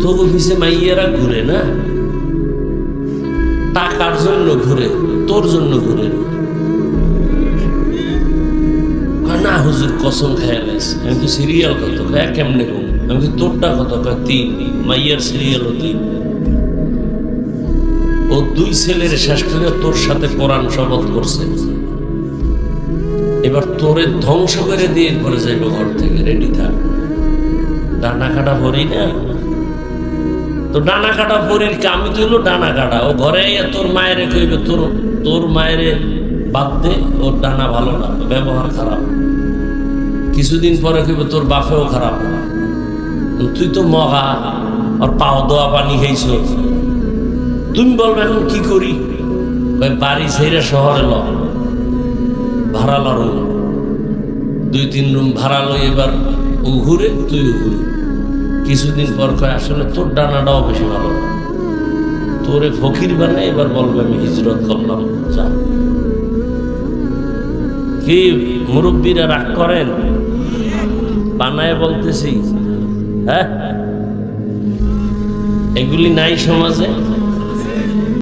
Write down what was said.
তোর অফিসে মাইয়েরা ঘুরে না? টাকার জন্য ঘুরে, তোর জন্য ঘুরে। না। হুজুর, কসম খেয়ে আমি তো সিরিয়াল কত? কয় কেমনে কম? আমি তো তোরটা কত? তিন মাইয়ার তিন ও দুই ছেলের শেষ করে তোর সাথে কোরআন শপথ করছে। এবার তোরে ধ্বংস করে দিয়ে ঘরে যাইব ঘর থেকে রেডি থাক। ডানা কাটা ভরি না? তো ডানা কাটা ভরির কামি তো হলো ডানা কাটা। ও ঘরে তোর মায়েরে কইবে, তোর তোর মায়েরে বাদ দে, ওর ডানা ভালো না ব্যবহার খারাপ। কিছুদিন পরে কইবে, তোর বাপেও খারাপ তুই তো মগা, আর পাও দোয়া পানি খাইছ। তুমি বলবে এখন কি করি? বাড়ি ছেড়ে শহরে ল, ভাড়া ল রুম দুই, তিন রুম ভাড়া লই এবার ও ঘুরে তুই ঘুরে কিছুদিন পর কয়, আসলে তোর ডানাটাও বেশি ভালো তোরে ফকির বানা এবার বলবে আমি হিজরত করলাম। যা। কি মুরব্বীরা রাগ করেন? বানায় বলতেছি। হ্যাঁ? এগুলি নাই সমাজে?